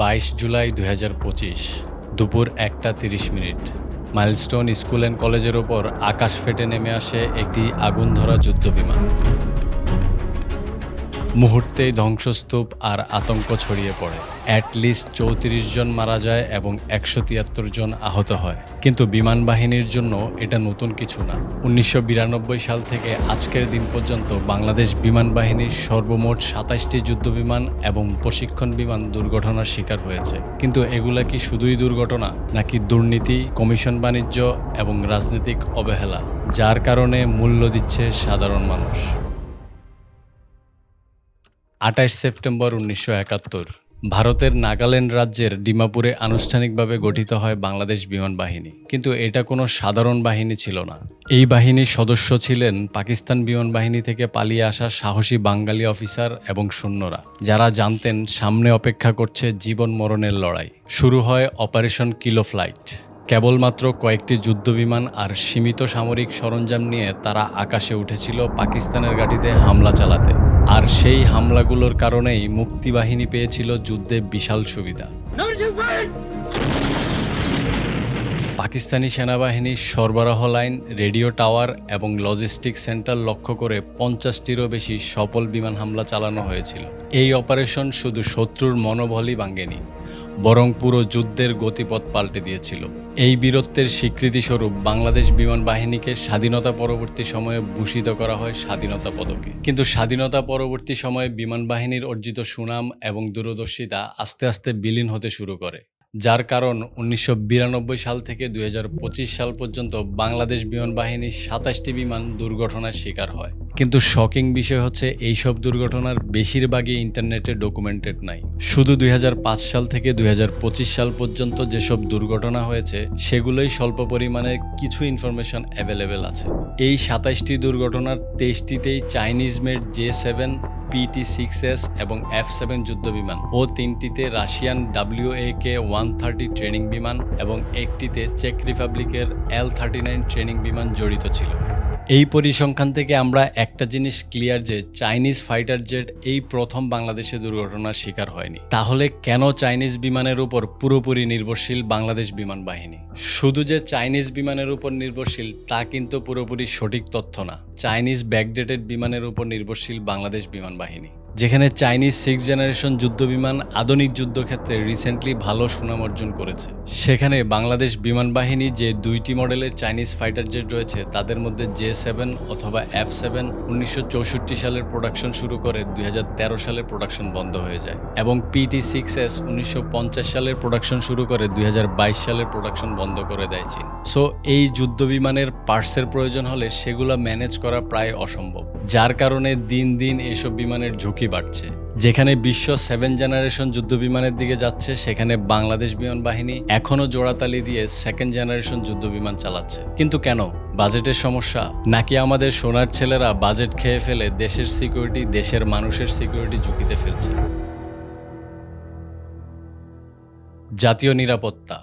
বাইশ জুলাই দু হাজার পঁচিশ, দুপুর একটা তিরিশ মিনিট। মাইলস্টোন স্কুল অ্যান্ড কলেজের ওপর আকাশ ফেটে নেমে আসে একটি আগুন ধরা যুদ্ধবিমান। মুহূর্তেই ধ্বংসস্তূপ আর আতঙ্ক ছড়িয়ে পড়ে। অ্যাটলিস্ট চৌত্রিশ জন মারা যায় এবং একশো তিয়াত্তর জন আহত হয়। কিন্তু বিমান বাহিনীর জন্য এটা নতুন কিছু না। উনিশশো বিরানব্বই সাল থেকে আজকের দিন পর্যন্ত বাংলাদেশ বিমান বাহিনীর সর্বমোট সাতাশটি যুদ্ধবিমান এবং প্রশিক্ষণ বিমান দুর্ঘটনার শিকার হয়েছে। কিন্তু এগুলা কি শুধুই দুর্ঘটনা, নাকি দুর্নীতি, কমিশন বাণিজ্য এবং রাজনৈতিক অবহেলা, যার কারণে মূল্য দিচ্ছে সাধারণ মানুষ? আঠাশ সেপ্টেম্বর উনিশশো একাত্তর, ভারতের নাগাল্যান্ড রাজ্যের ডিমাপুরে আনুষ্ঠানিকভাবে গঠিত হয় বাংলাদেশ বিমান বাহিনী। কিন্তু এটা কোনো সাধারণ বাহিনী ছিল না। এই বাহিনীর সদস্য ছিলেন পাকিস্তান বিমান বাহিনী থেকে পালিয়ে আসা সাহসী বাঙালি অফিসার এবং সৈন্যরা, যারা জানতেন সামনে অপেক্ষা করছে জীবন মরণের লড়াই। শুরু হয় অপারেশন কিলো ফ্লাইট। কেবলমাত্র কয়েকটি যুদ্ধবিমান আর সীমিত সামরিক সরঞ্জাম নিয়ে তারা আকাশে উঠেছিল পাকিস্তানের গাড়িতে হামলা চালাতে। আর সেই হামলাগুলোর কারণেই মুক্তিবাহিনী পেয়েছিল যুদ্ধে বিশাল সুবিধা। পাকিস্তানি সেনাবাহিনীর সরবরাহ লাইন, রেডিও টাওয়ার এবং লজিস্টিক সেন্টার লক্ষ্য করে পঞ্চাশটিরও বেশি সফল বিমান হামলা চালানো হয়েছিল। এই অপারেশন শুধু শত্রুর মনোবলই ভাঙ্গেনি বরং পুরো যুদ্ধের গতিপথ পাল্টে দিয়েছিল। এই বীরত্বের স্বীকৃতিস্বরূপ বাংলাদেশ বিমান বাহিনীকে স্বাধীনতা পরবর্তী সময়ে ভূষিত করা হয় স্বাধীনতা পদকে। কিন্তু স্বাধীনতা পরবর্তী সময়ে বিমান বাহিনীর অর্জিত সুনাম এবং দূরদর্শিতা আস্তে আস্তে বিলীন হতে শুরু করে। যার কারণ উনিশশো বিরানব্বই সাল থেকে দুই হাজার পঁচিশ সাল পর্যন্ত বাংলাদেশ বিমান বাহিনীর সাতাশটি বিমান দুর্ঘটনার শিকার হয়। কিন্তু শকিং বিষয় হচ্ছে, এইসব দুর্ঘটনার বেশিরভাগই ইন্টারনেটে ডকুমেন্টেড নাই। শুধু দুই হাজার পাঁচ সাল থেকে দুই হাজার পঁচিশ সাল পর্যন্ত যেসব দুর্ঘটনা হয়েছে, সেগুলোই স্বল্প পরিমাণে কিছু ইনফরমেশন অ্যাভেলেবেল আছে। এই সাতাশটি দুর্ঘটনার তেইশটিতেই Chinese made J seven PT six S এবং এফ সেভেন যুদ্ধ বিমান ও তিনটিতে Russian W A K one thirty training বিমান এবং একটিতে চেক রিপাবলিকের এল থার্টি নাইন ট্রেনিং বিমান জড়িত ছিল। এই পরিসংখ্যান থেকে আমরা একটা জিনিস ক্লিয়ার যে চাইনিজ ফাইটার জেট এই প্রথম বাংলাদেশে দুর্ঘটনার শিকার হয়নি। তাহলে কেন চাইনিজ বিমানের উপর পুরোপুরি নির্ভরশীল বাংলাদেশ বিমান বাহিনী? শুধু যে চাইনিজ বিমানের উপর নির্ভরশীল তা কিন্তু পুরোপুরি সঠিক তথ্য না। চাইনিজ ব্যাকডেটেড বিমানের উপর নির্ভরশীল বাংলাদেশ বিমান বাহিনী। যেখানে চাইনিজ সিক্স জেনারেশন যুদ্ধ বিমান আধুনিক যুদ্ধক্ষেত্রে রিসেন্টলি ভালো সুনাম অর্জন করেছে। সেখানে বাংলাদেশ বিমান বাহিনী যে দুইটি মডেলের চাইনিজ ফাইটার জেট রয়েছে, তাদের মধ্যে জে সেভেন অথবা এফ সেভেন উনিশশো চৌষট্টি সালের প্রোডাকশন শুরু করে দুই সালের প্রোডাকশন বন্ধ হয়ে যায় এবং পিটি সিক্স এস উনিশশো পঞ্চাশ সালের প্রোডাকশন শুরু করে দুই হাজার বাইশ সালের প্রোডাকশন বন্ধ করে দেয় চীন। সো এই যুদ্ধ বিমানের পার্টসের প্রয়োজন হলে সেগুলো ম্যানেজ করা প্রায় অসম্ভব। যার কারণে দিন দিন এসব বিমানের ঝুঁকি বাড়ছে। যেখানে বিশ্ব সেভেন জেনারেশন যুদ্ধ বিমানের দিকে যাচ্ছে, সেখানে বাংলাদেশ বিমান বাহিনী এখনও জোড়াতালি দিয়ে সেকেন্ড জেনারেশন যুদ্ধ বিমান চালাচ্ছে। কিন্তু কেন? বাজেটের সমস্যা? নাকি আমাদের সোনার ছেলেরা বাজেট খেয়ে ফেলে দেশের সিকিউরিটি, দেশের মানুষের সিকিউরিটি ঝুঁকিতে ফেলছে? জাতীয় নিরাপত্তা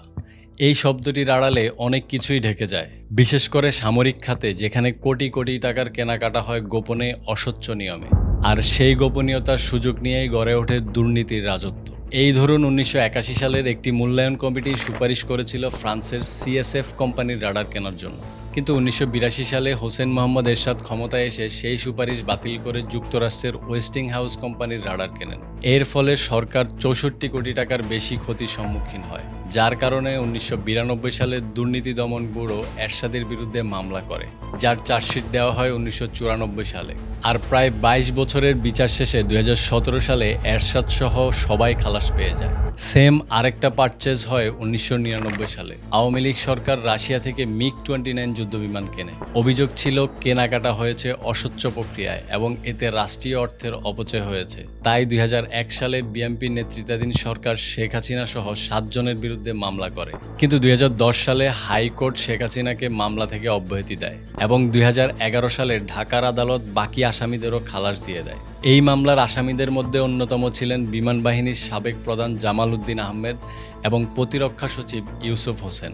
এই শব্দটির আড়ালে অনেক কিছুই ঢেকে যায়। বিশেষ করে সামরিক খাতে, যেখানে কোটি কোটি টাকার কেনাকাটা হয় গোপনে অস্বচ্ছ নিয়মে। আর সেই গোপনীয়তার সুযোগ নিয়েই গড়ে ওঠে দুর্নীতির রাজত্ব। এই ধরুন উনিশশো একাশি সালের একটি মূল্যায়ন কমিটি সুপারিশ করেছিল ফ্রান্সের সিএসএফ কোম্পানির রাডার কেনার জন্য। কিন্তু উনিশশো বিরাশি সালে হোসেন মোহাম্মদ এরশাদ ক্ষমতায় এসে সেই সুপারিশ বাতিল করে যুক্তরাষ্ট্রের ওয়েস্টিং হাউস কোম্পানির রাডার কেনেন। এর ফলে সরকার চৌষট্টি কোটি টাকার বেশি ক্ষতির সম্মুখীন হয়, যার কারণে উনিশশো বিরানব্বই সালে দুর্নীতি দমন ব্যুরো এরশাদের বিরুদ্ধে মামলা করে, যার চার্জশিট দেওয়া হয় উনিশশো চুরানব্বই সালে। আর প্রায় বাইশ বছরের বিচার শেষে দুই হাজার সতেরো সালে এরশাদ সহ সবাই খালাস পেয়ে যায়। সেম আরেকটা পারচেজ হয় উনিশশো নিরানব্বই সালে। আওয়ামী লীগ সরকার রাশিয়া থেকে মিগ টোয়েন্টি নাইন যুদ্ধবিমান কেনে। অভিযোগ ছিল, কেনাকাটা হয়েছে অস্বচ্ছ প্রক্রিয়ায় এবং এতে রাষ্ট্রীয় অর্থের অপচয় হয়েছে। তাই দুই হাজার এক সালে বিএনপি নেতৃত্বাধীন সরকার শেখ হাসিনা সহ সাতজনের বিরুদ্ধে মামলা করে। কিন্তু দুই হাজার দশ সালে হাইকোর্ট শেখ হাসিনাকে মামলা থেকে অব্যাহতি দেয় এবং দুই হাজার এগারো সালে ঢাকার আদালত বাকি আসামিদেরও খালাস দিয়ে দেয়। এই মামলার আসামিদের মধ্যে অন্যতম ছিলেন বিমান বাহিনীর সাবেক প্রধান জামাল উদ্দিন আহমেদ এবং প্রতিরক্ষা সচিব ইউসুফ হোসেন।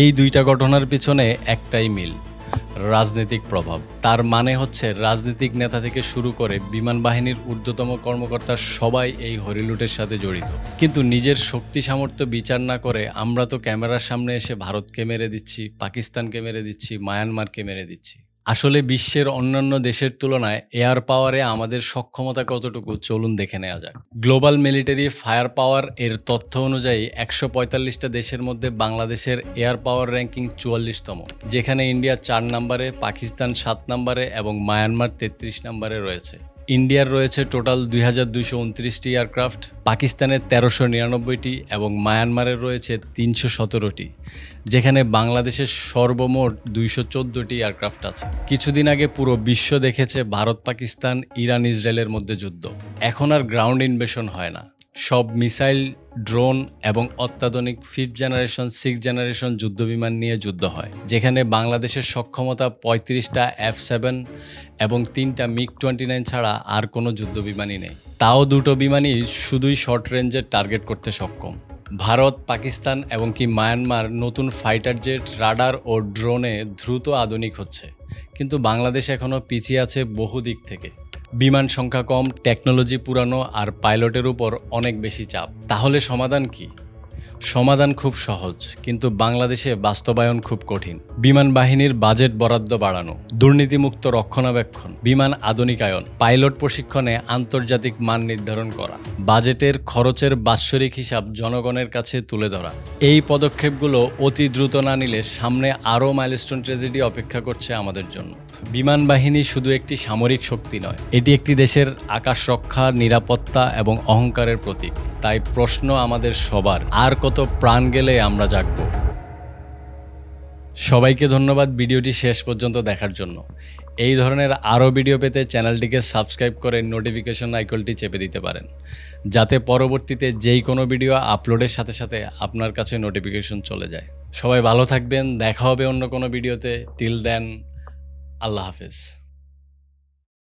এই দুইটা ঘটনার পিছনে একটাই মিল, রাজনৈতিক প্রভাব। তার মানে হচ্ছে রাজনৈতিক নেতা থেকে শুরু করে বিমান বাহিনীর ঊর্ধ্বতম কর্মকর্তা সবাই এই হরিলুটের সাথে জড়িত। কিন্তু নিজের শক্তি সামর্থ্য বিচার না করে আমরা তো ক্যামেরার সামনে এসে ভারতকে মেরে দিচ্ছি, পাকিস্তানকে মেরে দিচ্ছি, মায়ানমারকে মেরে দিচ্ছি। আসলে বিশ্বের অন্যান্য দেশের তুলনায় এয়ার পাওয়ারে আমাদের সক্ষমতা কতটুকু চলুন দেখে নেওয়া যাক। গ্লোবাল মিলিটারি ফায়ার পাওয়ার এর তথ্য অনুযায়ী একশো পঁয়তাল্লিশটা দেশের মধ্যে বাংলাদেশের এয়ার পাওয়ার র্যাঙ্কিং চুয়াল্লিশতম, যেখানে ইন্ডিয়া চার নম্বরে, পাকিস্তান সাত নম্বরে এবং মায়ানমার তেত্রিশ নম্বরে রয়েছে। ইন্ডিয়ার রয়েছে টোটাল দুই হাজার দুইশো উনত্রিশটি এয়ারক্রাফট, পাকিস্তানের তেরোশো নিরানব্বইটি এবং মায়ানমারের রয়েছে তিনশো সতেরোটি, যেখানে বাংলাদেশের সর্বমোট দুইশো চোদ্দোটি এয়ারক্রাফট আছে। কিছুদিন আগে পুরো বিশ্ব দেখেছে ভারত, পাকিস্তান, ইরান, ইসরায়েলের মধ্যে যুদ্ধ। এখন আর গ্রাউন্ড ইনভেশন হয় না। সব মিসাইল, ড্রোন এবং অত্যাধুনিক ফিফথ জেনারেশন, সিক্স জেনারেশন যুদ্ধবিমান নিয়ে যুদ্ধ হয়, যেখানে বাংলাদেশের সক্ষমতা পঁয়ত্রিশটা এফ সেভেন এবং তিনটা মিগ টোয়েন্টি নাইন ছাড়া আর কোনো যুদ্ধবিমানই নেই। তাও দুটো বিমানই শুধুই শর্ট রেঞ্জের টার্গেট করতে সক্ষম। ভারত, পাকিস্তান এবং কি মায়ানমার নতুন ফাইটার জেট, রাডার ও ড্রোনে দ্রুত আধুনিক হচ্ছে, কিন্তু বাংলাদেশ এখনও পিছিয়ে আছে বহু দিক থেকে। বিমান সংখ্যা কম টেকনোলজি পুরানো আর পাইলটের উপর অনেক বেশি চাপ। তাহলে সমাধান কি? সমাধান খুব সহজ, কিন্তু বাংলাদেশে বাস্তবায়ন খুব কঠিন। বিমান বাহিনীর বাজেট বরাদ্দ বাড়ানো, দুর্নীতিমুক্ত রক্ষণাবেক্ষণ, বিমান আধুনিকায়ন, পাইলট প্রশিক্ষণে আন্তর্জাতিক মান নির্ধারণ করা, বাজেটের খরচের বাৎসরিক হিসাব জনগণের কাছে তুলে ধরা। এই পদক্ষেপগুলো অতি দ্রুত না নিলে সামনে আরও মাইলস্টোন ট্রেজেডি অপেক্ষা করছে আমাদের জন্য। বিমান বাহিনী শুধু একটি সামরিক শক্তি নয়, এটি একটি দেশের আকাশ রক্ষা নিরাপত্তা এবং অহংকারের প্রতীক। তাই প্রশ্ন আমাদের সবার, আর কত প্রাণ গেলে আমরা জাগব? সবাইকে ধন্যবাদ ভিডিওটি শেষ পর্যন্ত দেখার জন্য। এই ধরনের আরও ভিডিও পেতে চ্যানেলটিকে সাবস্ক্রাইব করে নোটিফিকেশন আইকনটি চেপে দিতে পারেন, যাতে পরবর্তীতে যেই কোনো ভিডিও আপলোডের সাথে সাথে আপনার কাছে নোটিফিকেশন চলে যায়। সবাই ভালো থাকবেন, দেখা হবে অন্য কোনো ভিডিওতে। টিল দেন আল্লাহ হাফেজ